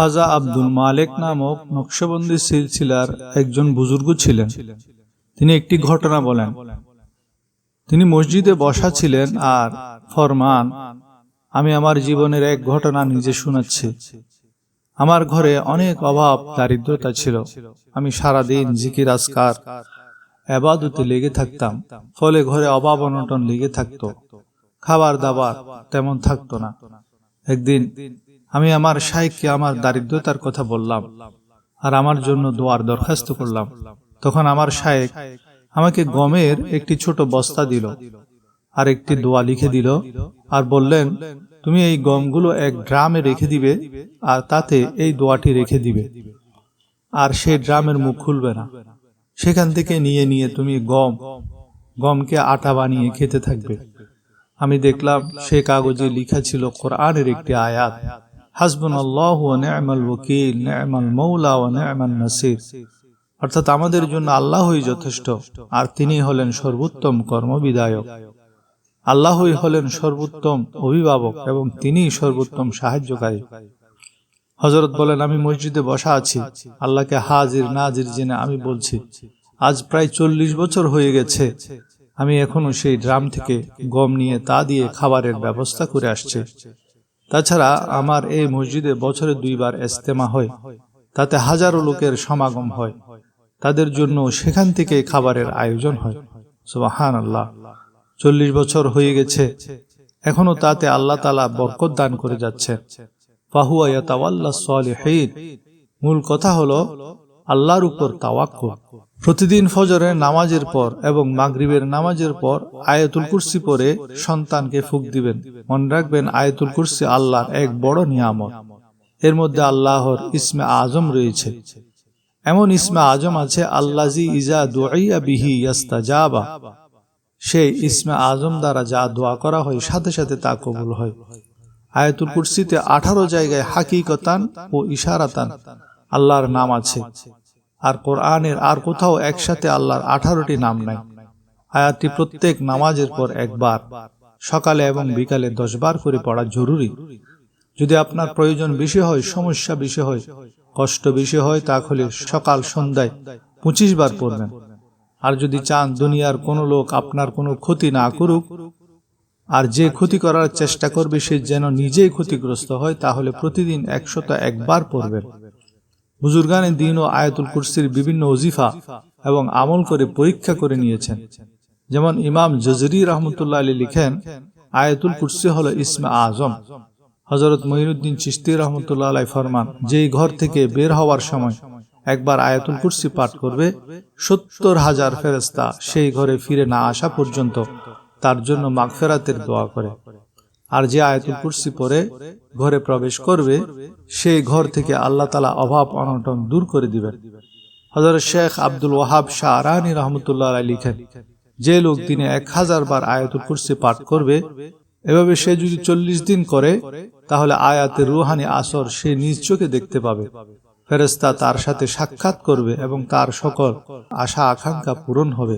খাজা আব্দুল মালেক নামক নকশবন্দি সিলসিলার একজন বুজুর্গ ছিলেন। তিনি একটি ঘটনা বলেন। তিনি মসজিদে বসা ছিলেন আর, ফরমান, আমি আমার জীবনের এক ঘটনা নিজে শোনাচ্ছি। আমার ঘরে অনেক অভাব, দারিদ্রতা ছিল। আমি সারাদিন জিকির আসকার এবাদতে লেগে থাকতাম। ফলে ঘরে অভাব অনটন লেগে থাকতো। খাবার দাবার তেমন থাকতো না। একদিন আমি আমার শাইখকে আমার দারিদ্রতার কথা বললাম আর আমার জন্য দোয়ার দরখাস্ত করলাম। তখন আমার শায়েক আমাকে গমের একটি ছোট বস্তা দিল আর একটি দোয়া লিখে দিল আর বললেন, তুমি এই গমগুলো এক ড্রামে রেখে দিবে আর তাতে এই দোয়াটি রেখে দিবে। আর সেই ড্রামের মুখ খুলবে না। সেখান থেকে নিয়ে নিয়ে তুমি গম, গমকে আটা বানিয়ে খেতে থাকবে। আমি দেখলাম সে কাগজে লিখা ছিল কোরআনের একটি আয়াত। হাসবুন আল্লাহ ওকিল নেমাল মৌলা ও নেমাল নাসির। অর্থাৎ আমাদের জন্য আল্লাহই যথেষ্ট, আর তিনি হলেন সর্বোত্তম কর্মবিদায়ক আল্লাহই হলেন সর্বোত্তম অভিভাবক এবং তিনিই সর্বোত্তম সাহায্যকারী। হজরত বলেন, আমি মসজিদে বসা আছি। আল্লাহকে হাজির, নাজির জেনে আমি বলছি, আজ প্রায় চল্লিশ বছর হয়ে গেছে। আমি এখনও সেই ড্রাম থেকে গম নিয়ে তা দিয়ে খাবারের ব্যবস্থা করে আসছে। তাছাড়া আমার এই মসজিদে বছরে দুইবার এস্তেমা হয়। তাতে হাজারো লোকের সমাগম হয়। তাদের জন্য সেখান থেকে খাবারের আয়োজন হয়। সুবাহান আল্লাহ চল্লিশ বছর হয়ে গেছে। এখনও তাতে আল্লাহ তালা বরকত দান করে যাচ্ছে মূল কথা হলো, আল্লাহর উপর তাওয়াক্কুল। প্রতিদিন ফজরের নামাজের পর এবং মাগরিবের নামাজের পর আয়াতুল কুরসি পরে সন্তানকে ফুক দিবেন। মনে রাখবেন আয়াতুল কুরসি আল্লাহর এক বড় নিয়ামত। এর মধ্যে আল্লাহর ইসমে আজম রয়েছে। এমন ইসমে আজম আছে আল্লাজি ইজা দুআইয়া বিহি ইয়াস্তাজাবা সেই ইসমে আজম দ্বারা যা দোয়া করা হয়, সাথে সাথে তা কবুল হয়। আয়াতুল কুরসিতে আঠারো জায়গায় হাকিকতান ও ইশারাতান আল্লাহর নাম আছে। আর কোরআনের আর কোথাও একসাথে আল্লাহর আঠারোটি নাম নাই। আয়াতটি প্রত্যেক নামাজের পর একবার, সকালে এবং বিকালে দশবার করে পড়া জরুরি। যদি আপনার প্রয়োজন বেশি হয়, সমস্যা বেশি হয়, কষ্ট বেশি হয়, তাহলে সকাল সন্ধ্যায় পঁচিশ বার পড়বেন। আর যদি চান দুনিয়ার কোনো লোক আপনার কোনো ক্ষতি না করুক, আর যে ক্ষতি করার চেষ্টা করবে, সে যেন নিজেই ক্ষতিগ্রস্ত হয়, তাহলে প্রতিদিন একশত একবার পড়বেন। বুজুর্গানের দিন ও আয়াতুল কুরসির বিভিন্ন ওজিফা এবং আমল করে পরীক্ষা করে নিয়েছেন। যেমন ইমাম জজরি রহমতুল্লাহ আলী লিখেন, আয়াতুল কুরসি হল ইসমে আজম। হজরত মহিনুদ্দিন চিস্তি রহমতুল্লাহ আলাই ফরমান, যেই ঘর থেকে বের হওয়ার সময় একবার আয়াতুল কুরসি পাঠ করবে, সত্তর হাজার ফেরস্তা সেই ঘরে ফিরে না আসা পর্যন্ত তার জন্য মাগফেরাতের দোয়া করে। আর যে আয়াতুল কুরসি পরে ঘরে প্রবেশ করবে, সেই ঘর থেকে আল্লাহ তালা অভাব অনটন দূর করে দিবেন। হজরত শেখ আব্দুল ওয়াহাব শাহ আরানি রহমতুল্লাহ লিখেন, যে লোক দিনে এক হাজার বার আয়াতুল কুরসি পাঠ করবে, এভাবে সে যদি চল্লিশ দিন করে, তাহলে আয়াতের রুহানি আসর সে নিজ চোখে দেখতে পাবে। ফেরেস্তা তার সাথে সাক্ষাৎ করবে এবং তার সকল আশা আকাঙ্ক্ষা পূরণ হবে।